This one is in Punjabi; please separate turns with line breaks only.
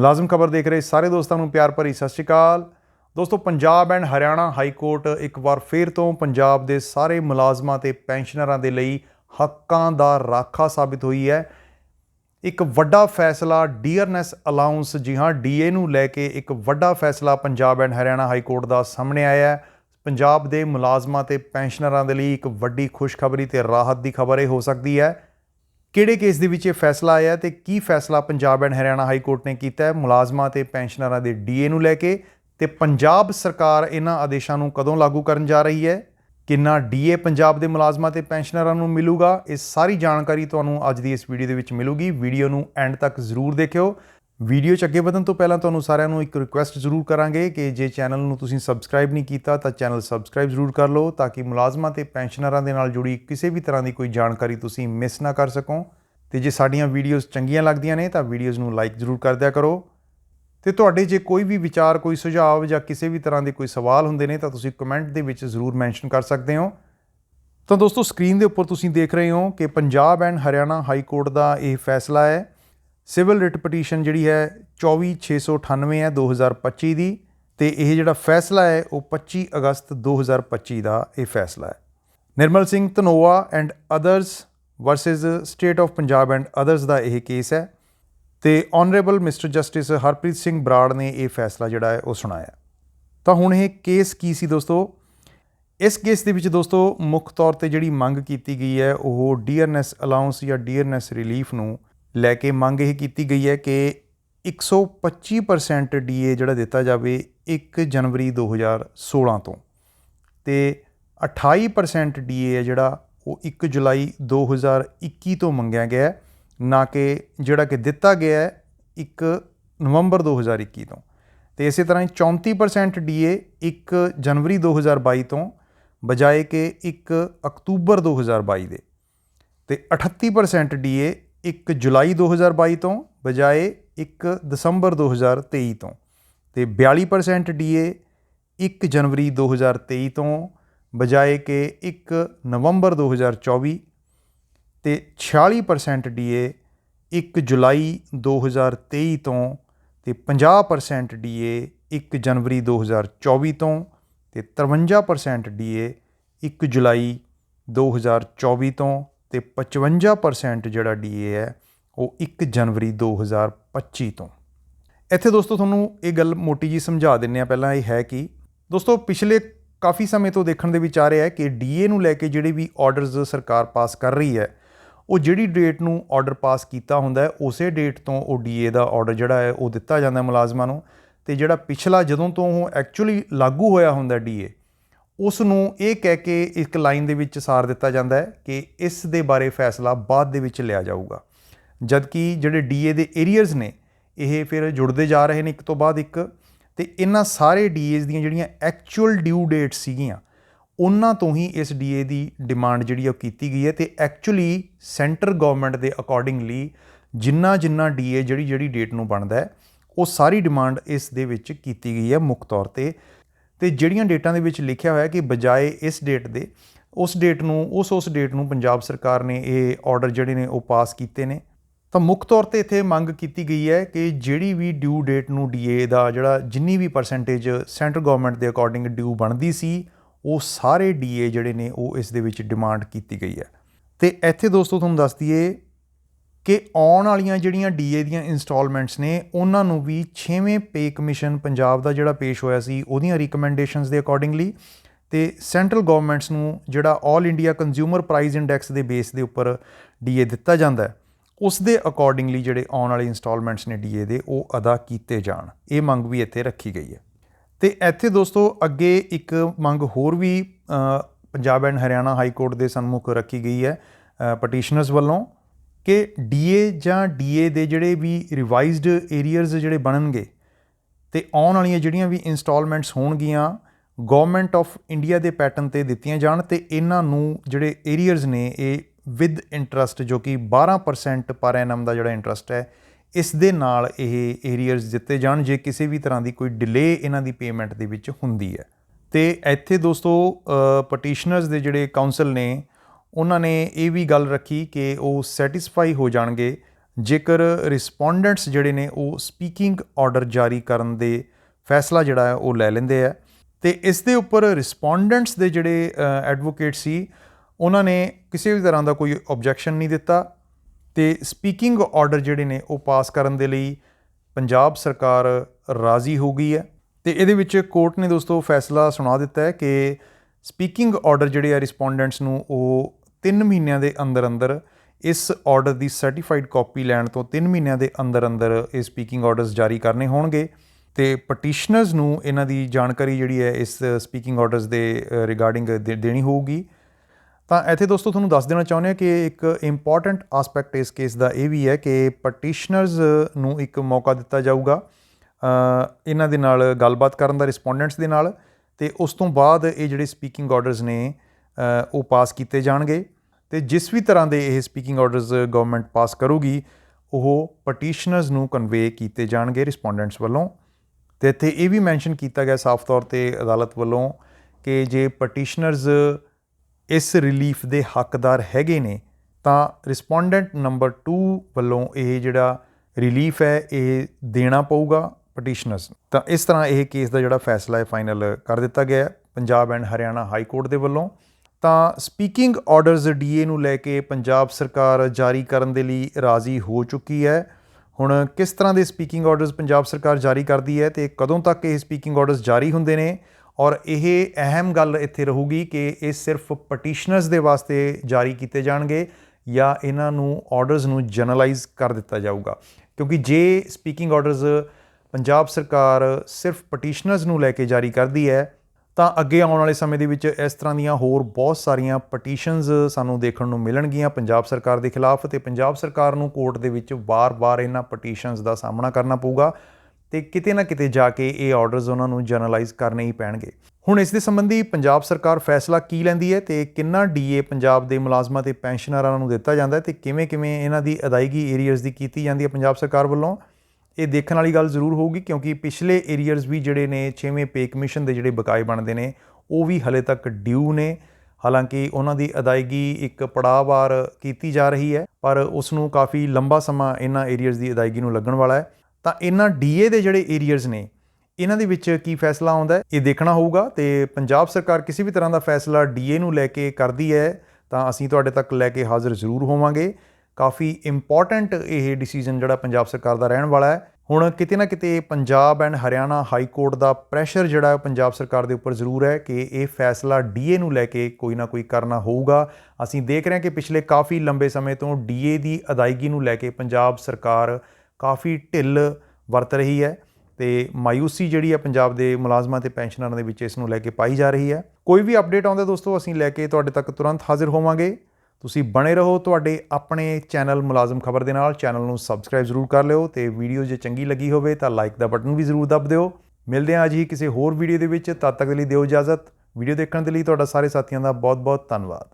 ਮੁਲਾਜ਼ਮ ਖਬਰ ਦੇਖ ਰਹੇ ਸਾਰੇ ਦੋਸਤਾਂ ਨੂੰ ਪਿਆਰ ਭਰੀ ਸਤਿ ਸ਼੍ਰੀ ਅਕਾਲ। ਦੋਸਤੋ, Punjab and Haryana High Court ਇੱਕ ਵਾਰ ਫੇਰ ਤੋਂ ਪੰਜਾਬ ਦੇ ਸਾਰੇ ਮੁਲਾਜ਼ਮਾਂ ਤੇ ਪੈਨਸ਼ਨਰਾਂ ਦੇ ਲਈ ਹੱਕਾਂ ਦਾ ਰਾਖਾ ਸਾਬਿਤ ਹੋਈ ਹੈ। ਇੱਕ ਵੱਡਾ ਫੈਸਲਾ ਡੀਅਰਨੈਸ ਅਲਾਉਂਸ ਜੀ ਹਾਂ, ਡੀਏ ਨੂੰ ਲੈ ਕੇ ਇੱਕ ਵੱਡਾ ਫੈਸਲਾ Punjab and Haryana High Court ਦਾ ਸਾਹਮਣੇ ਆਇਆ ਹੈ। ਪੰਜਾਬ ਦੇ ਮੁਲਾਜ਼ਮਾਂ ਤੇ ਪੈਨਸ਼ਨਰਾਂ ਦੇ ਲਈ ਇੱਕ ਵੱਡੀ ਖੁਸ਼ਖਬਰੀ ਤੇ ਰਾਹਤ ਦੀ ਖਬਰ ਇਹ ਹੋ ਸਕਦੀ ਹੈ। ਕਿਹੜੇ ਕੇਸ ਦੇ ਵਿੱਚ ਇਹ ਫੈਸਲਾ ਆਇਆ ਤੇ ਕੀ ਫੈਸਲਾ Punjab and Haryana High Court ਨੇ ਕੀਤਾ ਹੈ? ਮੁਲਾਜ਼ਮਾਂ ਤੇ ਪੈਨਸ਼ਨਰਾਂ ਦੇ ਡੀਏ ਨੂੰ ਲੈ ਕੇ ਤੇ ਪੰਜਾਬ ਸਰਕਾਰ ਇਹਨਾਂ ਆਦੇਸ਼ਾਂ ਨੂੰ ਕਦੋਂ ਲਾਗੂ ਕਰਨ ਜਾ ਰਹੀ ਹੈ? ਕਿੰਨਾ ਡੀਏ ਪੰਜਾਬ ਦੇ ਮੁਲਾਜ਼ਮਾਂ ਤੇ ਪੈਨਸ਼ਨਰਾਂ ਨੂੰ ਮਿਲੂਗਾ? ਇਹ ਸਾਰੀ ਜਾਣਕਾਰੀ ਤੁਹਾਨੂੰ ਅੱਜ ਦੀ ਇਸ ਵੀਡੀਓ ਦੇ ਵਿੱਚ ਮਿਲੂਗੀ। ਵੀਡੀਓ ਨੂੰ ਐਂਡ ਤੱਕ ਜ਼ਰੂਰ ਦੇਖਿਓ। ਵੀਡੀਓ 'ਚ ਅੱਗੇ ਵਧਣ ਤੋਂ ਪਹਿਲਾਂ ਤੁਹਾਨੂੰ ਸਾਰਿਆਂ ਨੂੰ ਇੱਕ ਰਿਕੁਐਸਟ ਜ਼ਰੂਰ ਕਰਾਂਗੇ ਕਿ ਜੇ ਚੈਨਲ ਨੂੰ ਤੁਸੀਂ ਸਬਸਕ੍ਰਾਈਬ ਨਹੀਂ ਕੀਤਾ ਤਾਂ ਚੈਨਲ ਸਬਸਕ੍ਰਾਈਬ ਜ਼ਰੂਰ ਕਰ ਲਓ ਤਾਂ ਕਿ ਮੁਲਾਜ਼ਮਾਂ ਤੇ ਪੈਨਸ਼ਨਰਾਂ ਦੇ ਨਾਲ ਜੁੜੀ ਕਿਸੇ ਵੀ ਤਰ੍ਹਾਂ ਦੀ ਕੋਈ ਜਾਣਕਾਰੀ ਤੁਸੀਂ ਮਿਸ ਨਾ ਕਰ ਸਕੋ। ਤੇ ਜੇ ਸਾਡੀਆਂ ਵੀਡੀਓਜ਼ ਚੰਗੀਆਂ ਲੱਗਦੀਆਂ ਨੇ ਤਾਂ ਵੀਡੀਓਜ਼ ਨੂੰ ਲਾਈਕ ਜ਼ਰੂਰ ਕਰ ਦਿਆ ਕਰੋ। ਤੇ ਤੁਹਾਡੇ ਜੇ ਕੋਈ ਵੀ ਵਿਚਾਰ, ਕੋਈ ਸੁਝਾਅ ਜਾਂ ਕਿਸੇ ਵੀ ਤਰ੍ਹਾਂ ਦੇ ਕੋਈ ਸਵਾਲ ਹੁੰਦੇ ਨੇ ਤਾਂ ਤੁਸੀਂ ਕਮੈਂਟ ਦੇ ਵਿੱਚ ਜ਼ਰੂਰ ਮੈਂਸ਼ਨ ਕਰ ਸਕਦੇ ਹੋ। ਤਾਂ ਦੋਸਤੋ ਸਕਰੀਨ ਦੇ ਉੱਪਰ ਤੁਸੀਂ ਦੇਖ ਰਹੇ ਹੋ ਕਿ Punjab and Haryana High Court ਦਾ ਇਹ ਫੈਸਲਾ ਹੈ ਸਿਵਲ ਰਿਟ ਪਟੀਸ਼ਨ ਜਿਹੜੀ ਹੈ 24698 ਹੈ 2025 ਦੀ ਤੇ ਇਹ ਜਿਹੜਾ ਫੈਸਲਾ ਹੈ ਉਹ 25 ਅਗਸਤ 2025 ਦਾ ਇਹ ਫੈਸਲਾ ਹੈ। Nirmal Singh Dhanoa and others versus state of Punjab and others ਦਾ ਇਹ ਕੇਸ ਹੈ ਤੇ honourable Mister Justice Harpreet Singh Brar ਨੇ ਇਹ ਫੈਸਲਾ ਜਿਹੜਾ ਹੈ ਉਹ ਸੁਣਾਇਆ। ਤਾਂ ਹੁਣ ਇਹ ਕੇਸ ਕੀ ਸੀ ਦੋਸਤੋ? ਇਸ ਕੇਸ ਦੇ ਵਿੱਚ ਦੋਸਤੋ ਮੁੱਖ ਤੌਰ ਤੇ ਜਿਹੜੀ ਮੰਗ ਕੀਤੀ ਗਈ ਹੈ ਉਹ ਡੀਅਰਨੈਸ ਅਲਾਉਂਸ ਜਾਂ ਡੀਅਰਨੈਸ ਰਿਲੀਫ ਨੂੰ ਲੈ ਕੇ ਮੰਗ ਇਹ ਕੀਤੀ ਗਈ ਹੈ ਕਿ 125% ਡੀਏ ਜਿਹੜਾ ਦਿੱਤਾ ਜਾਵੇ 1 ਜਨਵਰੀ 2016 ਤੋਂ। ਤੇ 28% ਡੀਏ ਹੈ ਜਿਹੜਾ ਉਹ 1 ਜੁਲਾਈ 2021 ਤੋਂ ਮੰਗਿਆ ਗਿਆ ਨਾ ਕਿ ਜਿਹੜਾ ਕਿ ਦਿੱਤਾ ਗਿਆ ਹੈ 1 ਨਵੰਬਰ 2021 ਤੋਂ। ਤੇ ਇਸੇ ਤਰ੍ਹਾਂ ਹੀ 34% ਡੀਏ 1 ਜਨਵਰੀ 2022 ਤੋਂ, ਬਜਾਏ ਕਿ 1 ਅਕਤੂਬਰ 2022 ਦੇ। ਤੇ 38% ਡੀਏ 1 ਜੁਲਾਈ 2022 ਤੋਂ ਬਜਾਏ 1 ਦਸੰਬਰ 2023 ਤੋਂ ਤੇ 42% ਡੀਏ 1 ਜਨਵਰੀ 2023 ਤੋਂ ਬਜਾਏ ਕਿ 1 ਨਵੰਬਰ 2024 ਤੇ 46% ਡੀਏ 1 ਜੁਲਾਈ 2023 ਤੋਂ ਤੇ 50% ਡੀਏ 1 ਜਨਵਰੀ 2024 ਤੋਂ ਤੇ 53% ਡੀਏ 1 ਜੁਲਾਈ 2024 ਤੋਂ ਤੇ 55% ਜਿਹੜਾ ਡੀਏ ਹੈ, ਉਹ 1 ਜਨਵਰੀ 2025 ਤੋਂ। ਇੱਥੇ ਦੋਸਤੋ, ਤੁਹਾਨੂੰ ਇਹ ਗੱਲ ਮੋਟੀ ਜੀ ਸਮਝਾ ਦਿੰਨੇ ਆ ਪਹਿਲਾਂ ਇਹ ਹੈ ਕਿ ਦੋਸਤੋ, ਪਿਛਲੇ ਕਾਫੀ ਸਮੇਂ ਤੋਂ ਦੇਖਣ ਦੇ ਵਿੱਚ ਆ ਰਿਹਾ ਹੈ ਕਿ ਡੀਏ ਨੂੰ ਲੈ ਕੇ ਜਿਹੜੇ ਵੀ ਆਰਡਰਸ ਸਰਕਾਰ ਪਾਸ ਕਰ ਰਹੀ ਹੈ, ਉਹ ਜਿਹੜੀ ਡੇਟ ਨੂੰ ਆਰਡਰ ਪਾਸ ਕੀਤਾ ਹੁੰਦਾ ਹੈ, ਉਸੇ ਡੇਟ ਤੋਂ ਉਹ ਡੀਏ ਦਾ ਆਰਡਰ ਜਿਹੜਾ ਹੈ, ਉਹ ਦਿੱਤਾ ਜਾਂਦਾ ਮੁਲਾਜ਼ਮਾਂ ਨੂੰ। ਤੇ ਜਿਹੜਾ ਪਿਛਲਾ ਜਦੋਂ ਤੋਂ ਉਹ ਐਕਚੁਅਲੀ ਲਾਗੂ ਹੋਇਆ ਹੁੰਦਾ ਡੀਏ ਉਸ ਨੂੰ ਇਹ ਕਹਿ ਕੇ ਇੱਕ ਲਾਈਨ ਦੇ ਵਿੱਚ ਸਾਰ ਦਿੱਤਾ ਜਾਂਦਾ ਹੈ ਕਿ ਇਸ ਦੇ ਬਾਰੇ ਫੈਸਲਾ ਬਾਅਦ ਦੇ ਵਿੱਚ ਲਿਆ ਜਾਊਗਾ। ਜਦਕਿ ਜਿਹੜੇ ਡੀਏ ਦੇ ਏਰੀਅਰਸ ਨੇ, ਇਹ ਫਿਰ ਜੁੜਦੇ ਜਾ ਰਹੇ ਨੇ ਇੱਕ ਤੋਂ ਬਾਅਦ ਇੱਕ, ਤੇ ਇਹਨਾਂ ਸਾਰੇ ਡੀਏਸ ਦੀਆਂ ਜਿਹੜੀਆਂ ਐਕਚੁਅਲ ਡਿਊ ਡੇਟ ਸੀਗੀਆਂ, ਉਹਨਾਂ ਤੋਂ ਹੀ ਇਸ ਡੀਏ ਦੀ ਡਿਮਾਂਡ ਜਿਹੜੀ ਉਹ ਕੀਤੀ ਗਈ ਹੈ ਤੇ ਐਕਚੁਅਲੀ ਸੈਂਟਰ ਗਵਰਨਮੈਂਟ ਦੇ ਅਕੋਰਡਿੰਗਲੀ ਜਿੰਨਾ ਜਿੰਨਾ ਡੀਏ ਜਿਹੜੀ ਜਿਹੜੀ ਡੇਟ ਨੂੰ ਬਣਦਾ ਹੈ, ਉਹ ਸਾਰੀ ਡਿਮਾਂਡ ਇਸ ਦੇ ਵਿੱਚ ਕੀਤੀ ਗਈ ਹੈ ਮੁੱਖ ਤੌਰ ਤੇ। ਤੇ ਜਿਹੜੀਆਂ ਡੇਟਾਂ ਦੇ ਵਿੱਚ ਲਿਖਿਆ ਹੋਇਆ ਕਿ ਬਜਾਏ ਇਸ ਡੇਟ ਦੇ, ਉਸ ਡੇਟ ਨੂੰ, ਉਸ ਉਸ ਡੇਟ ਨੂੰ ਪੰਜਾਬ ਸਰਕਾਰ ਨੇ ਇਹ ਆਰਡਰ ਜਿਹੜੇ ਨੇ ਉਹ ਪਾਸ ਕੀਤੇ ਨੇ। ਤਾਂ ਮੁੱਖ ਤੌਰ ਤੇ ਇੱਥੇ ਮੰਗ ਕੀਤੀ ਗਈ ਹੈ ਕਿ ਜਿਹੜੀ ਵੀ ਡਿਊ ਡੇਟ ਨੂੰ ਡੀਏ ਦਾ ਜਿਹੜਾ ਜਿੰਨੀ ਵੀ ਪਰਸੈਂਟੇਜ ਸੈਂਟਰ ਗਵਰਨਮੈਂਟ ਦੇ ਅਕੋਰਡਿੰਗ ਡਿਊ ਬਣਦੀ ਸੀ, ਉਹ ਸਾਰੇ ਡੀਏ ਜਿਹੜੇ ਨੇ ਉਹ ਇਸ ਦੇ ਵਿੱਚ ਡਿਮਾਂਡ ਕੀਤੀ ਗਈ ਹੈ। ਤੇ ਇੱਥੇ ਦੋਸਤੋ ਤੁਹਾਨੂੰ ਦੱਸ ਦਈਏ ਕਿ ਆਉਣ ਵਾਲੀਆਂ ਜਿਹੜੀਆਂ ਡੀਏ ਦੀਆਂ ਇਨਸਟਾਲਮੈਂਟਸ ਨੇ, ਉਹਨਾਂ ਨੂੰ ਵੀ 6ਵੇਂ ਪੇ ਕਮਿਸ਼ਨ ਪੰਜਾਬ ਦਾ ਜਿਹੜਾ ਪੇਸ਼ ਹੋਇਆ ਸੀ, ਉਹਦੀਆਂ ਰਿਕਮੈਂਡੇਸ਼ਨਸ ਦੇ ਅਕੋਰਡਿੰਗਲੀ ਤੇ ਸੈਂਟਰਲ ਗਵਰਨਮੈਂਟਸ ਨੂੰ ਜਿਹੜਾ all India consumer price index ਦੇ ਬੇਸ ਦੇ ਉੱਪਰ ਡੀਏ ਦਿੱਤਾ ਜਾਂਦਾ ਹੈ, ਉਸ ਦੇ ਅਕੋਰਡਿੰਗਲੀ ਜਿਹੜੇ ਆਉਣ ਵਾਲੇ ਇਨਸਟਾਲਮੈਂਟਸ ਨੇ ਡੀਏ ਦੇ, ਉਹ ਅਦਾ ਕੀਤੇ ਜਾਣ। ਇਹ ਮੰਗ ਵੀ ਇੱਥੇ ਰੱਖੀ ਗਈ ਹੈ। ਤੇ ਇੱਥੇ ਦੋਸਤੋ, ਅੱਗੇ ਇੱਕ ਮੰਗ ਹੋਰ ਵੀ Punjab and Haryana High Court ਦੇ ਸਨਮੁਖ ਰੱਖੀ ਗਈ ਹੈ ਪਟੀਸ਼ਨਰਸ ਵੱਲੋਂ। ਕਿ ਡੀਏ ਜਾਂ ਡੀਏ ਦੇ ਜਿਹੜੇ ਵੀ ਰਿਵਾਈਜ਼ਡ ਏਰੀਅਰਸ ਜਿਹੜੇ ਬਣਨਗੇ ਤੇ ਆਉਣ ਵਾਲੀਆਂ ਜਿਹੜੀਆਂ ਵੀ ਇਨਸਟਾਲਮੈਂਟਸ ਹੋਣਗੀਆਂ ਗਵਰਨਮੈਂਟ ਆਫ ਇੰਡੀਆ ਦੇ ਪੈਟਰਨ ਤੇ ਦਿੱਤੀਆਂ ਜਾਣ ਤੇ ਇਹਨਾਂ ਨੂੰ ਜਿਹੜੇ ਏਰੀਅਰਸ ਨੇ ਇਹ ਵਿਦ ਇੰਟਰਸਟ ਜੋ ਕਿ 12% ਪਰ ਐਨਮ ਦਾ ਜਿਹੜਾ ਇੰਟਰਸਟ ਹੈ, ਇਸ ਦੇ ਨਾਲ ਇਹ ਏਰੀਅਰਸ ਦਿੱਤੇ ਜਾਣ ਜੇ ਕਿਸੇ ਵੀ ਤਰ੍ਹਾਂ ਦੀ ਕੋਈ ਡਿਲੇ ਇਹਨਾਂ ਦੀ ਪੇਮੈਂਟ ਦੇ ਵਿੱਚ ਹੁੰਦੀ ਹੈ। ਤੇ ਇੱਥੇ ਦੋਸਤੋ ਪਟੀਸ਼ਨਰਸ ਦੇ ਜਿਹੜੇ ਕਾਉਂਸਲ ਨੇ ਉਹਨਾਂ ਨੇ ਇਹ ਵੀ ਗੱਲ ਰੱਖੀ ਕਿ ਉਹ ਸੈਟੀਸਫਾਈ ਹੋ ਜਾਣਗੇ ਜੇਕਰ ਰਿਸਪੋਂਡੈਂਟਸ ਜਿਹੜੇ ਨੇ ਉਹ ਸਪੀਕਿੰਗ ਆਰਡਰ ਜਾਰੀ ਕਰਨ ਦੇ ਫੈਸਲਾ ਜਿਹੜਾ ਹੈ ਉਹ ਲੈ ਲੈਂਦੇ ਆ। ਤੇ ਇਸ ਦੇ ਉੱਪਰ ਰਿਸਪੋਂਡੈਂਟਸ ਦੇ ਜਿਹੜੇ ਐਡਵੋਕੇਟ ਸੀ, ਉਹਨਾਂ ਨੇ ਕਿਸੇ ਵੀ ਤਰ੍ਹਾਂ ਦਾ ਕੋਈ ਆਬਜੈਕਸ਼ਨ ਨਹੀਂ ਦਿੱਤਾ ਤੇ ਸਪੀਕਿੰਗ ਆਰਡਰ ਜਿਹੜੇ ਨੇ ਉਹ ਪਾਸ ਕਰਨ ਦੇ ਲਈ ਪੰਜਾਬ ਸਰਕਾਰ ਰਾਜ਼ੀ ਹੋ ਗਈ ਹੈ। ਤੇ ਇਹਦੇ ਵਿੱਚ ਕੋਰਟ ਨੇ ਦੋਸਤੋ ਫੈਸਲਾ ਸੁਣਾ ਦਿੱਤਾ ਹੈ ਕਿ ਸਪੀਕਿੰਗ ਆਰਡਰ ਜਿਹੜੇ ਆ ਰਿਸਪੋਂਡੈਂਟਸ ਨੂੰ ਉਹ 3 ਮਹੀਨਿਆਂ ਦੇ ਅੰਦਰ ਅੰਦਰ ਇਸ ਆਰਡਰ ਦੀ ਸਰਟੀਫਾਈਡ ਕਾਪੀ ਲੈਣ ਤੋਂ 3 ਮਹੀਨਿਆਂ ਦੇ ਅੰਦਰ ਅੰਦਰ ਇਹ ਸਪੀਕਿੰਗ ਆਰਡਰਸ ਜਾਰੀ ਕਰਨੇ ਹੋਣਗੇ ਤੇ ਪਟੀਸ਼ਨਰਸ ਨੂੰ ਇਹਨਾਂ ਦੀ ਜਾਣਕਾਰੀ ਜਿਹੜੀ ਹੈ ਇਸ ਸਪੀਕਿੰਗ ਆਰਡਰਸ ਦੇ ਰਿਗਾਰਡਿੰਗ ਦੇਣੀ ਹੋਊਗੀ। ਤਾਂ ਇੱਥੇ ਦੋਸਤੋ ਤੁਹਾਨੂੰ ਦੱਸ ਦੇਣਾ ਚਾਹੁੰਦੇ ਹਾਂ ਕਿ ਇੱਕ ਇੰਪੋਰਟੈਂਟ ਐਸਪੈਕਟ ਇਸ ਕੇਸ ਦਾ ਇਹ ਵੀ ਹੈ ਕਿ ਪਟੀਸ਼ਨਰਸ ਨੂੰ ਇੱਕ ਮੌਕਾ ਦਿੱਤਾ ਜਾਊਗਾ ਇਹਨਾਂ ਦੇ ਨਾਲ ਗੱਲਬਾਤ ਕਰਨ ਦਾ ਰਿਸਪੋਂਡੈਂਟਸ ਦੇ ਨਾਲ ਤੇ ਉਸ ਤੋਂ ਬਾਅਦ ਇਹ ਜਿਹੜੇ ਸਪੀਕਿੰਗ ਆਰਡਰਸ ਨੇ ਉਹ ਪਾਸ ਕੀਤੇ ਜਾਣਗੇ ਤੇ ਜਿਸ ਵੀ ਤਰ੍ਹਾਂ ਦੇ ਇਹ ਸਪੀਕਿੰਗ ਆਰਡਰਸ ਗਵਰਨਮੈਂਟ ਪਾਸ ਕਰੂਗੀ, ਉਹ ਪਟੀਸ਼ਨਰਸ ਨੂੰ ਕਨਵੇ ਕੀਤੇ ਜਾਣਗੇ ਰਿਸਪੋਂਡੈਂਟਸ ਵੱਲੋਂ। ਤੇ ਇੱਥੇ ਇਹ ਵੀ ਮੈਂਸ਼ਨ ਕੀਤਾ ਗਿਆ ਸਾਫ਼ ਤੌਰ ਤੇ ਅਦਾਲਤ ਵੱਲੋਂ ਕਿ ਜੇ ਪਟੀਸ਼ਨਰਸ ਇਸ ਰਿਲੀਫ ਦੇ ਹੱਕਦਾਰ ਹੈਗੇ ਨੇ, ਤਾਂ ਰਿਸਪੋਂਡੈਂਟ ਨੰਬਰ 2 ਵੱਲੋਂ ਇਹ ਜਿਹੜਾ ਰਿਲੀਫ ਹੈ, ਇਹ ਦੇਣਾ ਪਊਗਾ ਪਟੀਸ਼ਨਰਸ ਤਾਂ ਇਸ ਤਰ੍ਹਾਂ ਇਹ ਕੇਸ ਦਾ ਜਿਹੜਾ ਫੈਸਲਾ ਹੈ ਫਾਈਨਲ ਕਰ ਦਿੱਤਾ ਗਿਆ ਹੈ। Punjab and Haryana High Court ਦੇ ਵੱਲੋਂ। ਤਾਂ ਸਪੀਕਿੰਗ ਆਰਡਰਸ ਡੀਏ ਨੂੰ ਲੈ ਕੇ ਪੰਜਾਬ ਸਰਕਾਰ ਜਾਰੀ ਕਰਨ ਦੇ ਲਈ ਰਾਜ਼ੀ ਹੋ ਚੁੱਕੀ ਹੈ। ਹੁਣ ਕਿਸ ਤਰ੍ਹਾਂ ਦੇ ਸਪੀਕਿੰਗ ਆਰਡਰਸ ਪੰਜਾਬ ਸਰਕਾਰ ਜਾਰੀ ਕਰਦੀ ਹੈ ਤੇ ਕਦੋਂ ਤੱਕ ਇਹ ਸਪੀਕਿੰਗ ਆਰਡਰਸ ਜਾਰੀ ਹੁੰਦੇ ਨੇ? ਔਰ ਇਹ ਅਹਿਮ ਗੱਲ ਇੱਥੇ ਰਹੂਗੀ ਕਿ ਇਹ ਸਿਰਫ ਪਟੀਸ਼ਨਰਸ ਦੇ ਵਾਸਤੇ ਜਾਰੀ ਕੀਤੇ ਜਾਣਗੇ ਜਾਂ ਇਹਨਾਂ ਨੂੰ ਆਰਡਰਸ ਨੂੰ ਜਨਰਲਾਈਜ਼ ਕਰ ਦਿੱਤਾ ਜਾਊਗਾ? ਕਿਉਂਕਿ ਜੇ ਸਪੀਕਿੰਗ ਆਰਡਰਸ ਪੰਜਾਬ ਸਰਕਾਰ ਸਿਰਫ ਪਟੀਸ਼ਨਰਸ ਨੂੰ ਲੈ ਕੇ ਜਾਰੀ ਕਰਦੀ ਹੈ ਤਾਂ ਅੱਗੇ ਆਉਣ ਵਾਲੇ ਸਮੇਂ ਦੇ ਵਿੱਚ ਇਸ ਤਰ੍ਹਾਂ ਦੀਆਂ ਹੋਰ ਬਹੁਤ ਸਾਰੀਆਂ ਪਟੀਸ਼ਨਸ ਸਾਨੂੰ ਦੇਖਣ ਨੂੰ ਮਿਲਣਗੀਆਂ ਪੰਜਾਬ ਸਰਕਾਰ ਦੇ ਖਿਲਾਫ ਤੇ ਪੰਜਾਬ ਸਰਕਾਰ ਨੂੰ ਕੋਰਟ ਦੇ ਵਿੱਚ ਵਾਰ-ਵਾਰ ਇਹਨਾਂ ਪਟੀਸ਼ਨਸ ਦਾ ਸਾਹਮਣਾ ਕਰਨਾ ਪਊਗਾ ਤੇ ਕਿਤੇ ਨਾ ਕਿਤੇ ਜਾ ਕੇ ਇਹ ਆਰਡਰਸ ਉਹਨਾਂ ਨੂੰ ਜਨਰਲਾਈਜ਼ ਕਰਨੇ ਹੀ ਪੈਣਗੇ। ਹੁਣ ਇਸ ਦੇ ਸੰਬੰਧੀ ਪੰਜਾਬ ਸਰਕਾਰ ਫੈਸਲਾ ਕੀ ਲੈਂਦੀ ਹੈ ਤੇ ਕਿੰਨਾ ਡੀਏ ਪੰਜਾਬ ਦੇ ਮੁਲਾਜ਼ਮਾਂ ਤੇ ਪੈਨਸ਼ਨਰਾਂ ਨੂੰ ਦਿੱਤਾ ਜਾਂਦਾ ਹੈ ਤੇ ਕਿਵੇਂ-ਕਿਵੇਂ ਇਹਨਾਂ ਦੀ ਅਦਾਇਗੀ ਏਰੀਅਰਸ ਦੀ ਕੀਤੀ ਜਾਂਦੀ ਹੈ ਪੰਜਾਬ ਸਰਕਾਰ ਵੱਲੋਂ? ਇਹ ਦੇਖਣ ਵਾਲੀ ਗੱਲ ਜ਼ਰੂਰ ਹੋਊਗੀ ਕਿਉਂਕਿ ਪਿਛਲੇ ਏਰੀਅਰਸ ਵੀ ਜਿਹੜੇ ਨੇ 6ਵੇਂ ਪੇ ਕਮਿਸ਼ਨ ਦੇ ਜਿਹੜੇ ਬਕਾਏ ਬਣਦੇ ਨੇ, ਉਹ ਵੀ ਹਲੇ ਤੱਕ ਡਿਊ ਨੇ। ਹਾਲਾਂਕਿ ਉਹਨਾਂ ਦੀ ਅਦਾਇਗੀ ਇੱਕ ਪੜਾਅਵਾਰ ਕੀਤੀ ਜਾ ਰਹੀ ਹੈ, ਪਰ ਉਸ ਨੂੰ ਕਾਫੀ ਲੰਬਾ ਸਮਾਂ ਇਹਨਾਂ ਏਰੀਅਰਸ ਦੀ ਅਦਾਇਗੀ ਨੂੰ ਲੱਗਣ ਵਾਲਾ ਹੈ। ਤਾਂ ਇਹਨਾਂ ਡੀਏ ਦੇ ਜਿਹੜੇ ਏਰੀਅਰਸ ਨੇ, ਇਹਨਾਂ ਦੇ ਵਿੱਚ ਕੀ ਫੈਸਲਾ ਆਉਂਦਾ ਹੈ? ਇਹ ਦੇਖਣਾ ਹੋਊਗਾ ਤੇ ਪੰਜਾਬ ਸਰਕਾਰ ਕਿਸੇ ਵੀ ਤਰ੍ਹਾਂ ਦਾ ਫੈਸਲਾ ਡੀਏ ਨੂੰ ਲੈ ਕੇ ਕਰਦੀ ਹੈ, ਤਾਂ ਅਸੀਂ ਤੁਹਾਡੇ ਤੱਕ ਲੈ ਕੇ ਹਾਜ਼ਰ ਜ਼ਰੂਰ ਹੋਵਾਂਗੇ। ਕਾਫੀ ਇੰਪੋਰਟੈਂਟ ਇਹ ਡਿਸੀਜਨ ਜਿਹੜਾ ਪੰਜਾਬ ਸਰਕਾਰ ਦਾ ਰਹਿਣ ਵਾਲਾ ਹੈ। ਹੁਣ ਕਿਤੇ ਨਾ ਕਿਤੇ Punjab and Haryana High Court the pressure ਜਿਹੜਾ ਪੰਜਾਬ ਸਰਕਾਰ ਦੇ ਉੱਪਰ ਜ਼ਰੂਰ ਹੈ ਕਿ ਇਹ ਫੈਸਲਾ ਡੀਏ ਨੂੰ ਲੈ ਕੇ ਕੋਈ ਨਾ ਕੋਈ ਕਰਨਾ ਹੋਊਗਾ। ਅਸੀਂ ਦੇਖ ਰਹੇ ਹਾਂ ਕਿ ਪਿਛਲੇ ਕਾਫੀ ਲੰਬੇ ਸਮੇਂ ਤੋਂ ਡੀਏ ਦੀ ਅਦਾਇਗੀ ਨੂੰ ਲੈ ਕੇ ਪੰਜਾਬ ਸਰਕਾਰ ਕਾਫੀ ਢਿੱਲ ਵਰਤ ਰਹੀ ਹੈ ਤੇ ਮਾਯੂਸੀ ਜਿਹੜੀ ਹੈ ਪੰਜਾਬ ਦੇ ਮੁਲਾਜ਼ਮਾਂ ਤੇ ਪੈਨਸ਼ਨਰਾਂ ਦੇ ਵਿੱਚ ਇਸ ਨੂੰ ਲੈ ਕੇ ਪਾਈ ਜਾ ਰਹੀ ਹੈ। ਕੋਈ ਵੀ ਅਪਡੇਟ ਆਉਂਦਾ ਦੋਸਤੋ, ਅਸੀਂ ਲੈ ਕੇ ਤੁਹਾਡੇ ਤੱਕ ਤੁਰੰਤ ਹਾਜ਼ਰ ਹੋਵਾਂਗੇ। ਤੁਸੀਂ ਬਣੇ ਰਹੋ ਤੁਹਾਡੇ ਆਪਣੇ ਚੈਨਲ ਮੁਲਾਜ਼ਮ ਖਬਰ ਦੇ ਨਾਲ। ਚੈਨਲ ਨੂੰ ਸਬਸਕ੍ਰਾਈਬ ਜ਼ਰੂਰ ਕਰ ਲਿਓ ਤੇ ਵੀਡੀਓ ਜੇ ਚੰਗੀ ਲੱਗੀ ਹੋਵੇ ਤਾਂ ਲਾਈਕ ਦਾ ਬਟਨ ਵੀ ਜ਼ਰੂਰ ਦਬ ਦਿਓ। ਮਿਲਦੇ ਹਾਂ ਅੱਜ ਹੀ ਕਿਸੇ ਹੋਰ ਵੀਡੀਓ ਦੇ ਵਿੱਚ। ਤਦ ਤੱਕ ਦੇ ਲਈ ਦਿਓ ਇਜਾਜ਼ਤ। ਵੀਡੀਓ ਦੇਖਣ ਦੇ ਲਈ ਤੁਹਾਡਾ ਸਾਰੇ ਸਾਥੀਆਂ ਦਾ ਬਹੁਤ ਬਹੁਤ ਧੰਨਵਾਦ।